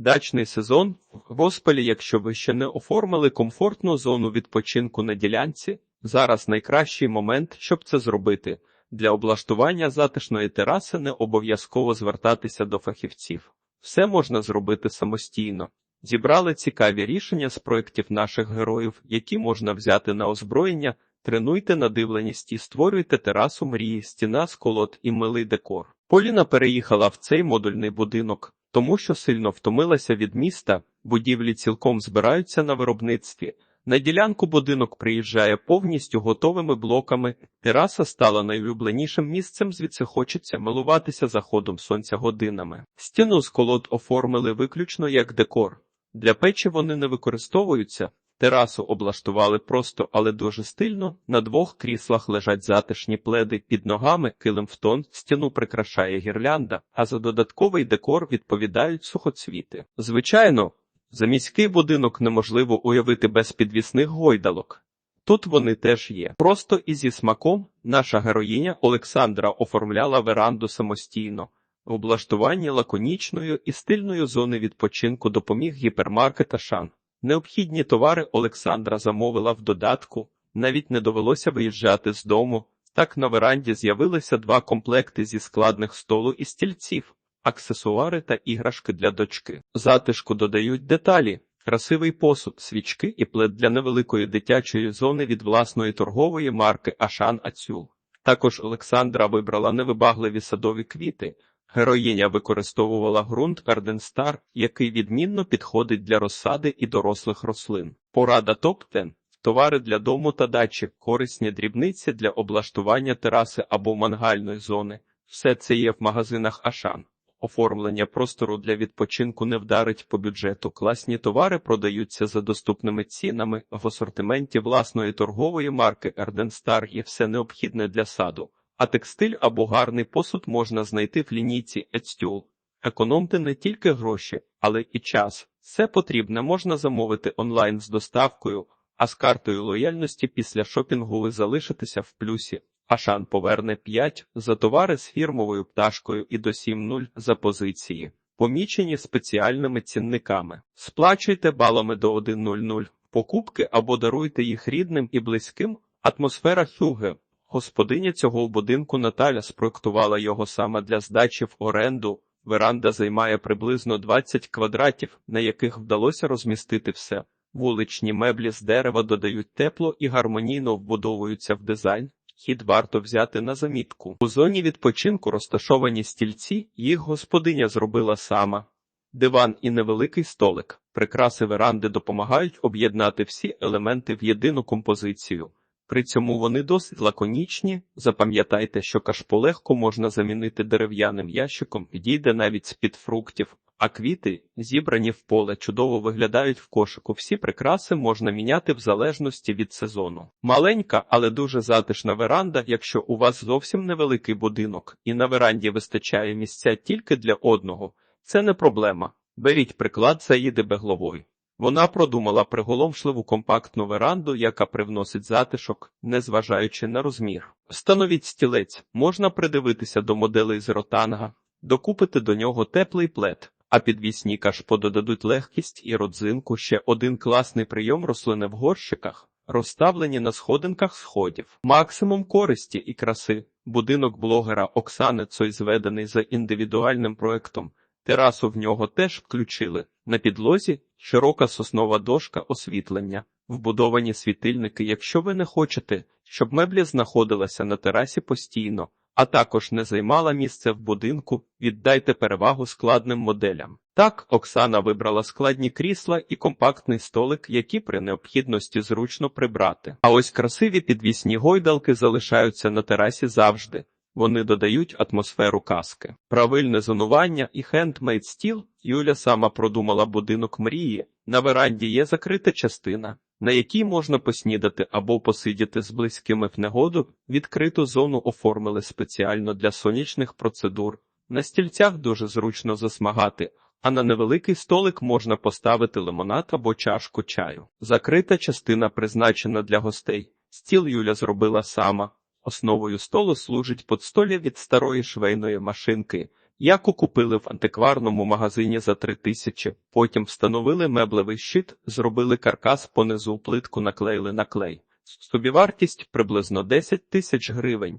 Дачний сезон в госпелі, якщо ви ще не оформили комфортну зону відпочинку на ділянці, зараз найкращий момент, щоб це зробити. Для облаштування затишної тераси не обов'язково звертатися до фахівців. Все можна зробити самостійно. Зібрали цікаві рішення з проєктів наших героїв, які можна взяти на озброєння, тренуйте надивленість і створюйте терасу мрії, стіна з колод і милий декор. Поліна переїхала в цей модульний будинок, тому що сильно втомилася від міста, будівлі цілком збираються на виробництві. На ділянку будинок приїжджає повністю готовими блоками. Тераса стала найулюбленішим місцем, звідси хочеться милуватися заходом сонця годинами. Стіну з колод оформили виключно як декор. Для печі вони не використовуються. Терасу облаштували просто, але дуже стильно. На двох кріслах лежать затишні пледи під ногами, килим в тон, стіну прикрашає гірлянда, а за додатковий декор відповідають сухоцвіти. Звичайно, за міський будинок неможливо уявити без підвісних гойдалок. Тут вони теж є. Просто і зі смаком наша героїня Олександра оформляла веранду самостійно. В облаштуванні лаконічною і стильною зони відпочинку допоміг гіпермаркет Ашан. Необхідні товари Олександра замовила в додатку, навіть не довелося виїжджати з дому. Так на веранді з'явилися два комплекти зі складних столу і стільців, аксесуари та іграшки для дочки. Затишку додають деталі, красивий посуд, свічки і плед для невеликої дитячої зони від власної торгової марки Ашан Ацюл. Також Олександра вибрала невибагливі садові квіти. Героїня використовувала ґрунт Карденстар, який відмінно підходить для розсади і дорослих рослин. Порада топ-10 – товари для дому та дачі, корисні дрібниці для облаштування тераси або мангальної зони. Все це є в магазинах Ашан. Оформлення простору для відпочинку не вдарить по бюджету. Класні товари продаються за доступними цінами. В асортименті власної торгової марки Арденстар є все необхідне для саду. А текстиль або гарний посуд можна знайти в лінійці Ецтюл. Економте не тільки гроші, але і час. Все потрібне можна замовити онлайн з доставкою, а з картою лояльності після шопінгу ви залишитеся в плюсі. Ашан поверне 5 за товари з фірмовою пташкою і до 7.0 за позиції, помічені спеціальними цінниками. Сплачуйте балами до 1.00 покупки або даруйте їх рідним і близьким. Атмосфера Хюге. Господиня цього будинку Наталя спроектувала його саме для здачі в оренду. Веранда займає приблизно 20 квадратів, на яких вдалося розмістити все. Вуличні меблі з дерева додають тепло і гармонійно вбудовуються в дизайн. Хід варто взяти на замітку. У зоні відпочинку розташовані стільці, їх господиня зробила сама. Диван і невеликий столик. Прикраси веранди допомагають об'єднати всі елементи в єдину композицію. При цьому вони досить лаконічні. Запам'ятайте, що кашпо легко можна замінити дерев'яним ящиком, підійде навіть з-під фруктів, а квіти, зібрані в поле, чудово виглядають в кошику. Всі прикраси можна міняти в залежності від сезону. Маленька, але дуже затишна веранда, якщо у вас зовсім невеликий будинок, і на веранді вистачає місця тільки для одного. Це не проблема. Беріть приклад Заїди Беглової. Вона продумала приголомшливу компактну веранду, яка привносить затишок, незважаючи на розмір. Встановіть стілець, можна придивитися до моделей з ротанга, докупити до нього теплий плед, а підвісні кашпо додадуть легкість і родзинку. Ще один класний прийом рослини в горщиках, розставлені на сходинках сходів. Максимум користі і краси. Будинок блогера Оксани Цой зведений за індивідуальним проектом. Терасу в нього теж включили. На підлозі широка соснова дошка освітлення, вбудовані світильники, якщо ви не хочете, щоб меблі знаходилася на терасі постійно, а також не займала місце в будинку, віддайте перевагу складним моделям. Так, Оксана вибрала складні крісла і компактний столик, які при необхідності зручно прибрати. А ось красиві підвісні гойдалки залишаються на терасі завжди. Вони додають атмосферу казки. Правильне зонування і хендмейд стіл Юля сама продумала будинок мрії. На веранді є закрита частина, на якій можна поснідати або посидіти з близькими в негоду. Відкриту зону оформили спеціально для сонячних процедур. На стільцях дуже зручно засмагати, а на невеликий столик можна поставити лимонад або чашку чаю. Закрита частина призначена для гостей. Стіл Юля зробила сама. Основою столу служить подстолі від старої швейної машинки, яку купили в антикварному магазині за три тисячі. Потім встановили меблевий щит, зробили каркас понизу плитку наклеїли на клей. Собівартість приблизно 10 тисяч гривень.